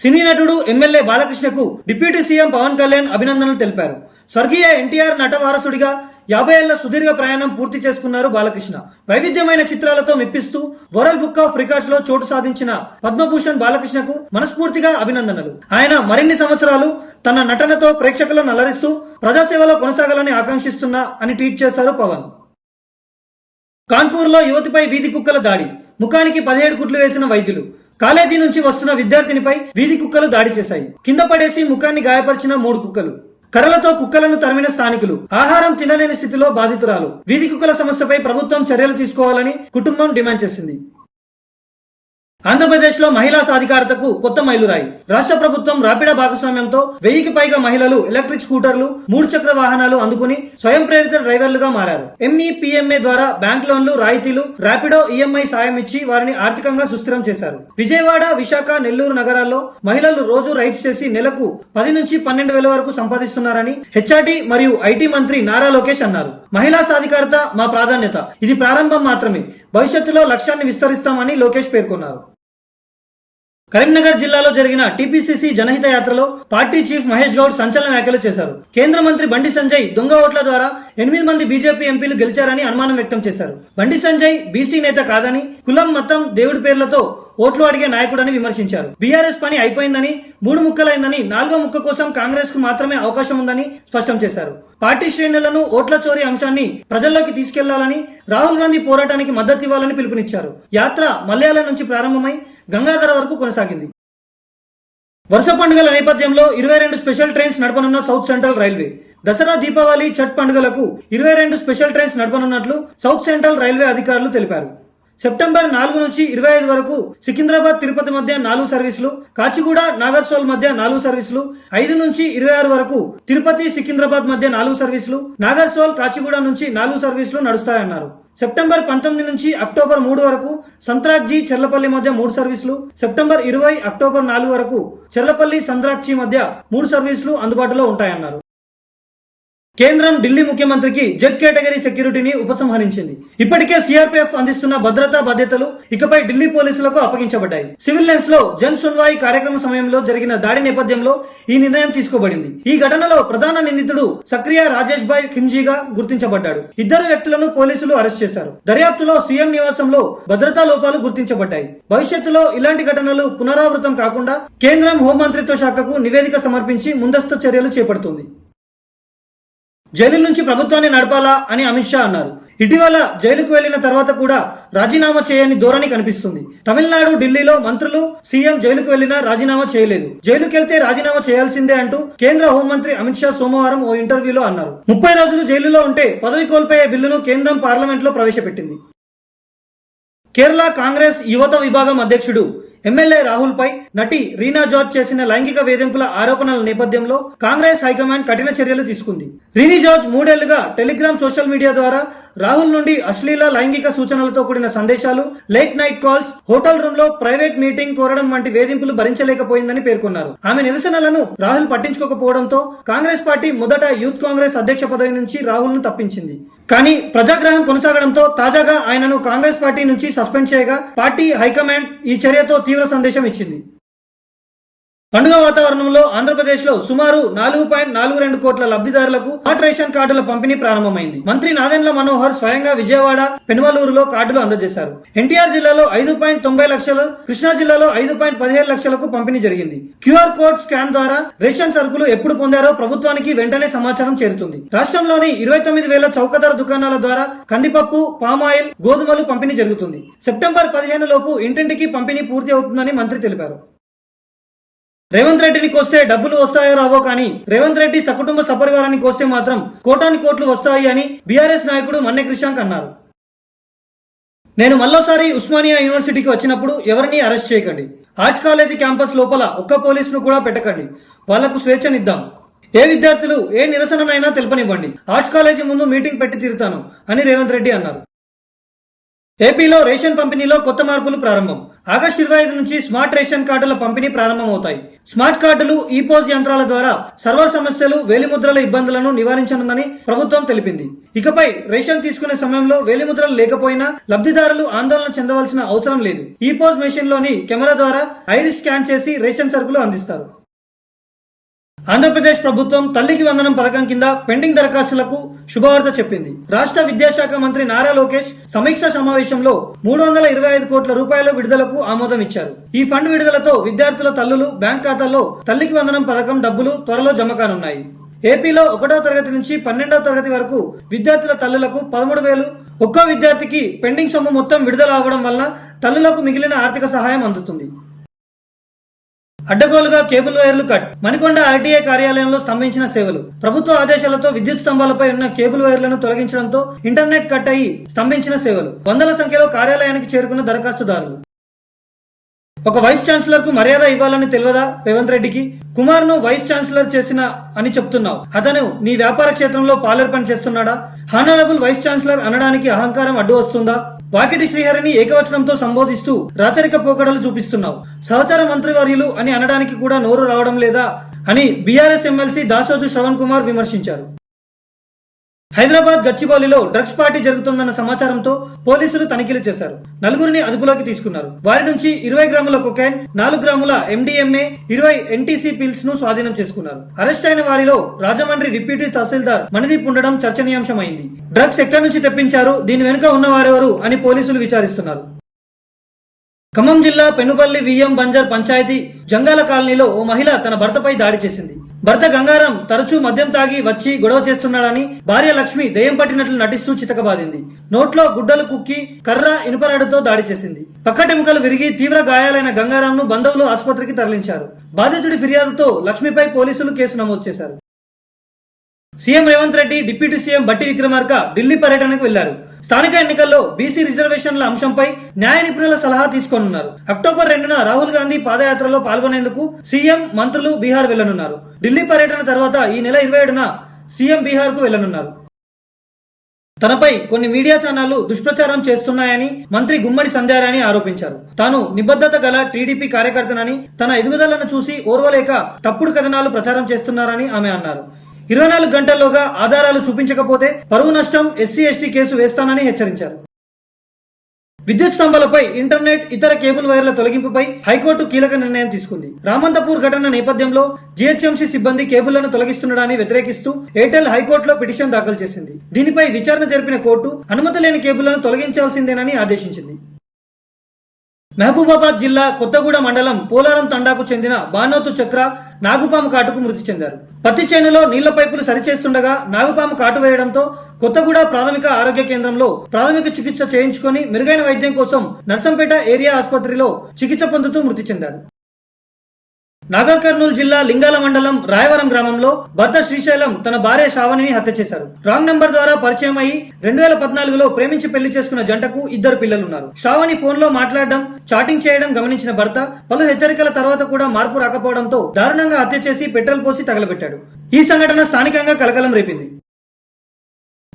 సినీ నటుడు ఎమ్మెల్యే బాలకృష్ణకు deputy CM Pawan Kalyan అభినందనలు తెలిపారు. స్వర్గీయ ఎన్టీఆర్ నట వారసుడిగా యాభై ఏళ్ళ సుదీర్ఘ ప్రయాణం పూర్తి చేసుకున్నారు బాలకృష్ణ. వైవిధ్యమైన చిత్రాలతో మెప్పిస్తూ వరల్డ్ బుక్ ఆఫ్ రికార్డ్స్లో చోటు సాధించిన పద్మభూషణ్ బాలకృష్ణకు మనస్ఫూర్తిగా అభినందనలు. ఆయన మరిన్ని సంవత్సరాలు తన నటనతో ప్రేక్షకులను అలరిస్తూ ప్రజాసేవలో కొనసాగాలని ఆకాంక్షిస్తున్నా అని ట్వీట్ చేశారు పవన్. కాన్పూర్లో యువతిపై వీధి కుక్కల దాడి. ముఖానికి పదిహేడు కుట్లు వేసిన వైద్యులు. కాలేజీ నుంచి వస్తున్న విద్యార్థినిపై వీధి కుక్కలు దాడి చేశాయి. కింద పడేసి ముఖాన్ని గాయపరిచిన మూడు కుక్కలు. కర్రలతో కుక్కలను తరిమిన స్థానికులు. ఆహారం తినలేని స్థితిలో బాధితురాలు. వీధి కుక్కల సమస్యపై ప్రభుత్వం చర్యలు తీసుకోవాలని కుటుంబం డిమాండ్ చేసింది. ఆంధ్రప్రదేశ్లో మహిళా సాధికారతకు కొత్త మైలురాయి. రాష్ట్ర ప్రభుత్వం రాపిడ భాగస్వామ్యంతో వెయ్యికి పైగా మహిళలు ఎలక్ట్రిక్ స్కూటర్లు మూడు చక్ర వాహనాలు అందుకుని స్వయం ప్రేరిత డ్రైవర్లుగా మారారు. ఎంఈపిఎంఏ ద్వారా బ్యాంక్ లోన్లు రాయితీలు ర్యాపిడో ఈఎంఐ సాయం ఇచ్చి వారిని ఆర్థికంగా సుస్థిరం చేశారు. విజయవాడ విశాఖ నెల్లూరు నగరాల్లో మహిళలు రోజు రైడ్స్ చేసి నెలకు పది నుంచి పన్నెండు వేల వరకు సంపాదిస్తున్నారని హెచ్ఆర్డి మరియు ఐటీ మంత్రి నారా లోకేష్ అన్నారు. మహిళా సాధికారత మా ప్రాధాన్యత. ఇది ప్రారంభం మాత్రమే. భవిష్యత్తులో లక్ష్యాన్ని విస్తరిస్తామని లోకేష్ పేర్కొన్నారు. కరీంనగర్ జిల్లాలో జరిగిన టీపీసీసీ జనహిత యాత్రలో పార్టీ చీఫ్ మహేష్ గౌడ్ సంచలన వ్యాఖ్యలు చేశారు. కేంద్ర మంత్రి బండి సంజయ్ దొంగ ఓట్ల ద్వారా ఎనిమిది మంది బీజేపీ ఎంపీలు గెలిచారని అనుమానం వ్యక్తం చేశారు. బండి సంజయ్ బీసీ నేత కాదని కులం మతం దేవుడి పేర్లతో ఓట్లు అడిగే నాయకుడని విమర్శించారు. బీఆర్ఎస్ పని అయిపోయిందని మూడు ముక్కలైందని నాలుగో ముక్క కోసం కాంగ్రెస్కు మాత్రమే అవకాశం ఉందని స్పష్టం చేశారు. పార్టీ శ్రేణులను ఓట్ల చోరీ అంశాన్ని ప్రజల్లోకి తీసుకెళ్ళాలని రాహుల్ గాంధీ పోరాటానికి మద్దతు ఇవ్వాలని పిలుపునిచ్చారు. యాత్ర మలయాళ నుంచి ప్రారంభమై గంగాధర వరకు కొనసాగింది. వరుస పండుగల నేపథ్యంలో ఇరవై రెండు special trains నడపనున్న south central railway. Dasara Deepavali Chhath పండుగలకు ఇరవై రెండు స్పెషల్ ట్రైన్స్ నడపనున్నట్లు సౌత్ సెంట్రల్ రైల్వే అధికారులు తెలిపారు. సెప్టెంబర్ నాలుగు నుంచి ఇరవై ఐదు వరకు సికింద్రాబాద్ తిరుపతి మధ్య నాలుగు సర్వీసులు కాచిగూడ నాగర్సోల్ మధ్య నాలుగు సర్వీసులు ఐదు నుంచి ఇరవై ఆరు వరకు తిరుపతి సికింద్రాబాద్ మధ్య నాలుగు సర్వీసులు నాగర్సోల్ కాచిగూడ నుంచి నాలుగు సర్వీసులు నడుస్తాయన్నారు. సెప్టెంబర్ పంతొమ్మిది నుంచి అక్టోబర్ మూడు వరకు సంత్రాక్జీ చెర్లపల్లి మధ్య మూడు సర్వీసులు సెప్టెంబర్ ఇరవై అక్టోబర్ నాలుగు వరకు చెర్లపల్లి సంత్రాక్జీ మధ్య మూడు సర్వీసులు అందుబాటులో ఉంటాయన్నారు. కేంద్రం ఢిల్లీ ముఖ్యమంత్రికి జెడ్ కేటగిరీ సెక్యూరిటీని ఉపసంహరించింది. ఇప్పటికే సిఆర్పీఎఫ్ అందిస్తున్న భద్రతా బాధ్యతలు ఇకపై ఢిల్లీ పోలీసులకు అప్పగించబడ్డాయి. సివిల్ లైన్స్లో జన్ సున్వాయి కార్యక్రమ సమయంలో జరిగిన దాడి నేపథ్యంలో ఈ నిర్ణయం తీసుకోబడింది. ఈ ఘటనలో ప్రధాన నిందితుడు సక్రియ రాజేష్ భాయ్ ఖిమ్జీగా గుర్తించబడ్డాడు. ఇద్దరు వ్యక్తులను పోలీసులు అరెస్ట్ చేశారు. దర్యాప్తులో సీఎం నివాసంలో భద్రతా లోపాలు గుర్తించబడ్డాయి. భవిష్యత్తులో ఇలాంటి ఘటనలు పునరావృతం కాకుండా కేంద్రం హోంమంత్రిత్వ శాఖకు నివేదిక సమర్పించి ముందస్తు చర్యలు చేపడుతుంది. జైలు నుంచి ప్రభుత్వాన్ని నడపాలా అని అమిత్ షా అన్నారు. ఇటీవల జైలుకు వెళ్ళిన తర్వాత కూడా రాజీనామా చేయని ధోరణి కనిపిస్తుంది. తమిళనాడు ఢిల్లీలో మంత్రులు సీఎం జైలుకు వెళ్ళినా రాజీనామా చేయలేదు. జైలుకెళ్తే రాజీనామా చేయాల్సిందే అంటూ కేంద్ర హోంమంత్రి అమిత్ షా సోమవారం ఓ ఇంటర్వ్యూలో అన్నారు. ముప్పై రోజులు జైలులో ఉంటే పదవి కోల్పోయే బిల్లును కేంద్రం పార్లమెంట్లో ప్రవేశపెట్టింది. కేరళ కాంగ్రెస్ యువత విభాగం అధ్యక్షుడు ఎమ్మెల్యే రాహుల్ పై నటి రీనా జార్జ్ చేసిన లైంగిక వేధింపుల ఆరోపణల నేపథ్యంలో కాంగ్రెస్ హైకమాండ్ కఠిన చర్యలు తీసుకుంది. రీనీ జార్జ్ మూడేళ్ళుగా టెలిగ్రామ్ సోషల్ మీడియా ద్వారా రాహుల్ నుండి అశ్లీల లైంగిక సూచనలతో కూడిన సందేశాలు లేట్ నైట్ కాల్స్ హోటల్ రూమ్లో ప్రైవేట్ మీటింగ్ కోరడం వంటి వేధింపులు భరించలేకపోయిందని పేర్కొన్నారు. ఆమె నిరసనలను రాహుల్ పట్టించుకోకపోవడంతో కాంగ్రెస్ పార్టీ మొదట యూత్ కాంగ్రెస్ అధ్యక్ష పదవి నుంచి రాహుల్ను తప్పించింది. కానీ ప్రజాగ్రహం కొనసాగడంతో తాజాగా ఆయనను కాంగ్రెస్ పార్టీ నుంచి సస్పెండ్ చేయగా పార్టీ హైకమాండ్ ఈ చర్యతో తీవ్ర సందేశం ఇచ్చింది. పండుగ వాతావరణంలో ఆంధ్రప్రదేశ్లో సుమారు నాలుగు పాయింట్ నాలుగు రెండు కోట్ల లబ్ధిదారులకు స్మార్ట్ రేషన్ కార్డుల పంపిణీ ప్రారంభమైంది. మంత్రి నాదెండ్ల మనోహర్ స్వయంగా విజయవాడ పెనుమలూరులో కార్డులు అందజేశారు. ఎన్టీఆర్ జిల్లాలో ఐదు పాయింట్ తొంభై లక్షలు కృష్ణా జిల్లాలో ఐదు పాయింట్ పదిహేడు లక్షలకు పంపిణీ జరిగింది. క్యూఆర్ కోడ్ స్కాన్ ద్వారా రేషన్ సరుకులు ఎప్పుడు పొందారో ప్రభుత్వానికి వెంటనే సమాచారం చేరుతుంది. రాష్ట్రంలోని ఇరవై తొమ్మిది వేల చౌకధర దుకాణాల ద్వారా కందిపప్పు పామాయిల్ గోధుమలు పంపిణీ జరుగుతుంది. సెప్టెంబర్ పదిహేను లోపు ఇంటింటికి పంపిణీ పూర్తి అవుతుందని మంత్రి తెలిపారు. రేవంత్ రెడ్డిని కోస్తే డబ్బులు వస్తాయో రావో కానీ రేవంత్ రెడ్డి సకుటుంబ సపరివారాన్ని కోస్తే మాత్రం కోటాని కోట్లు వస్తాయి అని బీఆర్ఎస్ నాయకుడు మన్నె కృషాంక్ అన్నారు. నేను మళ్ళోసారి ఉస్మానియా యూనివర్సిటీకి వచ్చినప్పుడు ఎవరిని అరెస్ట్ చేయకండి. ఆర్ట్స్ కాలేజీ క్యాంపస్ లోపల ఒక్క పోలీసును కూడా పెట్టకండి. వాళ్ళకు స్వేచ్ఛనిద్దాం. ఏ విద్యార్థులు ఏ నిరసననైనా తెలపనివ్వండి. ఆర్ట్స్ కాలేజీ ముందు మీటింగ్ పెట్టి తీరుతాను అని రేవంత్ రెడ్డి అన్నారు. ఏపీలో రేషన్ పంపిణీలో కొత్త మార్పులు ప్రారంభం. ఆగస్టు ఇరవై ఐదు నుంచి స్మార్ట్ రేషన్ కార్డుల పంపిణీ ప్రారంభమవుతాయి. స్మార్ట్ కార్డులు ఈ యంత్రాల ద్వారా సర్వర్ సమస్యలు వేలిముద్రల ఇబ్బందులను నివారించనుందని ప్రభుత్వం తెలిపింది. ఇకపై రేషన్ తీసుకునే సమయంలో వేలిముద్రలు లేకపోయినా లబ్ధిదారులు ఆందోళన చెందవలసిన అవసరం లేదు. ఈ పోజ్ మెషిన్లోని కెమెరా ద్వారా ఐరిస్ స్కాన్ చేసి రేషన్ సరుకులు అందిస్తారు. ఆంధ్రప్రదేశ్ ప్రభుత్వం తల్లికి వందనం పథకం కింద పెండింగ్ దరఖాస్తులకు శుభవార్త చెప్పింది. రాష్ట్ర విద్యాశాఖ మంత్రి నారా లోకేష్ సమీక్ష సమావేశంలో మూడు వందల ఇరవై ఐదు కోట్ల రూపాయల విడుదలకు ఆమోదం ఇచ్చారు. ఈ ఫండ్ విడుదలతో విద్యార్థుల తల్లులు బ్యాంక్ ఖాతాల్లో తల్లికి వందనం పథకం డబ్బులు త్వరలో జమ కానున్నాయి. ఏపీలో ఒకటో తరగతి నుంచి పన్నెండవ తరగతి వరకు విద్యార్థుల తల్లులకు పదమూడు వేలు ఒక్కో విద్యార్థికి పెండింగ్ సొమ్ము మొత్తం విడుదల అవ్వడం వల్ల తల్లులకు మిగిలిన ఆర్థిక సహాయం అందుతుంది. అడ్డగోలుగా కేబుల్ వైర్లు కట్. మణికొండ ఆర్టీఐ కార్యాలయంలో స్తంభించిన సేవలు. ప్రభుత్వ ఆదేశాలతో విద్యుత్ స్తంభాలపై ఉన్న కేబుల్ వైర్లను తొలగించడంతో ఇంటర్నెట్ కట్ అయి స్తంభించిన సేవలు. వందల సంఖ్యలో కార్యాలయానికి చేరుకున్న దరఖాస్తుదారులు. ఒక వైస్ ఛాన్సలర్కు మర్యాద ఇవ్వాలని తెలియదా రేవంత్ రెడ్డికి? కుమార్ను వైస్ ఛాన్సలర్ చేసిన అని చెప్తున్నావు. అతను నీ వ్యాపార క్షేత్రంలో పాలర్ పని చేస్తున్నాడా? హానరబుల్ వైస్ ఛాన్సలర్ అనడానికి అహంకారం అడ్డు వస్తుందా? వాకిటి శ్రీహరిని ఏకవచనంతో సంబోధిస్తూ రాచరిక పోకడలు చూపిస్తున్నావు. సహచార మంత్రివర్యులు అని అనడానికి కూడా నోరు రావడం లేదా? అని బీఆర్ఎస్ ఎమ్మెల్సీ దాసోజు శ్రవణ్ కుమార్ విమర్శించారు. హైదరాబాద్ గచ్చిబౌలిలో డ్రగ్స్ పార్టీ జరుగుతుందన్న సమాచారంతో పోలీసులు తనిఖీలు చేశారు. నలుగురిని అదుపులోకి తీసుకున్నారు. వారి నుంచి ఇరవై గ్రాముల కొకైన్ నాలుగు గ్రాముల ఎండిఎంఏ ఇరవై ఎన్టీసీ పిల్స్ను స్వాధీనం చేసుకున్నారు. అరెస్ట్ అయిన వారిలో రాజమండ్రి డిప్యూటీ తహసీల్దార్ మణిదీప్ ఉండడం చర్చనీయాంశమైంది. డ్రగ్స్ ఎక్కడి నుంచి తెప్పించారు దీని వెనుక ఉన్నవారెవరు అని పోలీసులు విచారిస్తున్నారు. ఖమ్మం జిల్లా పెనుపల్లి విఎం బంజర్ పంచాయతీ జంగాల కాలనీలో ఓ మహిళ తన భర్తపై దాడి చేసింది. భర్త గంగారం తరచూ మద్యం తాగి వచ్చి గొడవ చేస్తున్నాడని భార్య లక్ష్మి దయ్యం పట్టినట్లు నటిస్తూ చితకబాదింది. నోట్లో గుడ్డలు కుక్కి కర్ర ఇనుపరాడుతో దాడి చేసింది. పక్కటెముకలు విరిగి తీవ్ర గాయాలైన గంగారాంను బంధువులు ఆసుపత్రికి తరలించారు. బాధితుడి ఫిర్యాదుతో లక్ష్మిపై పోలీసులు కేసు నమోదు చేశారు. CM Revanth Reddy deputy CM Bhatti Vikramarka Delhi పర్యటనకు వెళ్ళారు. స్థానిక ఎన్నికల్లో బీసీ రిజర్వేషన్ల అంశంపై న్యాయ నిపుణుల సలహా తీసుకోనున్నారు. అక్టోబర్ రెండున రాహుల్ గాంధీ పాదయాత్రలో పాల్గొనేందుకు సీఎం మంత్రులు బీహార్ వెళ్ళనున్నారు ఢిల్లీ పర్యటన తర్వాత ఈ నెల ఇరవై ఏడున సీఎం బీహార్కు వెళ్ళనున్నారు తనపై కొన్ని మీడియా ఛానళ్ళు దుష్ప్రచారం చేస్తున్నాయని మంత్రి గుమ్మడి సంధ్యారాణి ఆరోపించారు. తాను నిబద్ధత గల టీడీపీ కార్యకర్తనని తన ఎదుగుదలను చూసి ఓర్వలేక తప్పుడు కథనాలు ప్రచారం చేస్తున్నారని ఆమె అన్నారు. ఇరవై నాలుగు గంటల్లోగా ఆధారాలు చూపించకపోతే పరువు నష్టం ఎస్సీ ఎస్టీ కేసు వేస్తానని హెచ్చరించారు. విద్యుత్ స్తంభాలపై ఇంటర్నెట్ ఇతర కేబుల్ వైర్ల తొలగింపుపై హైకోర్టు కీలక నిర్ణయం తీసుకుంది. రామంతపూర్ ఘటన నేపథ్యంలో జీహెచ్ఎంసీ సిబ్బంది కేబుల్లను తొలగిస్తుండడాన్ని వ్యతిరేకిస్తూ ఎయిర్టెల్ హైకోర్టులో పిటిషన్ దాఖలు చేసింది. దీనిపై విచారణ జరిపిన కోర్టు అనుమతి లేని కేబుల్లను తొలగించాల్సిందేనని ఆదేశించింది. మహబూబాబాద్ జిల్లా కొత్తగూడ మండలం పోలారం తండాకు చెందిన బానోతు చక్ర నాగుపాము కాటుకు మృతి చెందారు. పత్తి చేనులో నీళ్ళ పైపులు సరిచేస్తుండగా నాగుపాము కాటు వేయడంతో కొత్తగూడ ప్రాథమిక ఆరోగ్య కేంద్రంలో ప్రాథమిక చికిత్స చేయించుకొని మెరుగైన వైద్యం కోసం నర్సంపేట ఏరియా ఆసుపత్రిలో చికిత్స పొందుతూ మృతి చెందారు. నాగర్ కర్నూలు జిల్లా లింగాల మండలం రాయవరం గ్రామంలో భర్త శ్రీశైలం తన భార్య శ్రావణిని హత్య చేశారు. రాంగ్ నంబర్ ద్వారా పరిచయం అయి రెండు వేల పద్నాలుగులో ప్రేమించి పెళ్ళి చేసుకున్న జంటకు ఇద్దరు పిల్లలున్నారు. శ్రావణి ఫోన్లో మాట్లాడడం చాటింగ్ చేయడం గమనించిన భర్త పలు హెచ్చరికల తర్వాత కూడా మార్పు రాకపోవడంతో దారుణంగా హత్య చేసి పెట్రోల్ పోసి తగలబెట్టాడు. ఈ సంఘటన స్థానికంగా కలకలం రేపింది.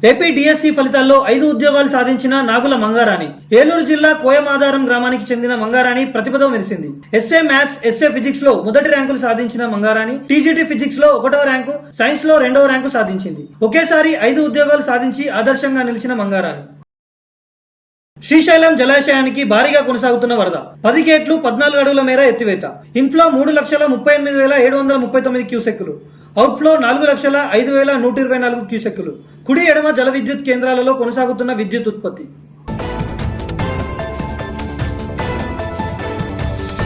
ఏపీ డిఎస్సి ఫలితాల్లో ఐదు ఉద్యోగాలు సాధించిన నాగుల మంగారాణి. ఏలూరు జిల్లా కోయమాధారం గ్రామానికి చెందిన మంగారాణి ప్రతిభతో మెరిసింది. ఎస్ఏ మ్యాథ్స్ ఎస్ఏ ఫిజిక్స్లో మొదటి ర్యాంకులు సాధించిన మంగారాణి టీజీటీ ఫిజిక్స్లో ఒకటో ర్యాంకు సైన్స్లో రెండవ ర్యాంకు సాధించింది. ఒకేసారి ఐదు ఉద్యోగాలు సాధించి ఆదర్శంగా నిలిచిన మంగారాణి. శ్రీశైలం జలాశయానికి భారీగా కొనసాగుతున్న వరద. పది గేట్లు పద్నాలుగు అడుగుల మేర ఎత్తివేత. ఇన్ఫ్లో మూడు లక్షల ముప్పై ఎనిమిది వేల ఏడు వందల ముప్పై తొమ్మిది క్యూసెక్కులు. అవుట్ఫ్లో నాలుగు లక్షల ఐదు వేల నూట ఇరవై నాలుగు క్యూసెక్కులు. కుడి ఎడమ జల విద్యుత్ కేంద్రాలలో కొనసాగుతున్న విద్యుత్ ఉత్పత్తి.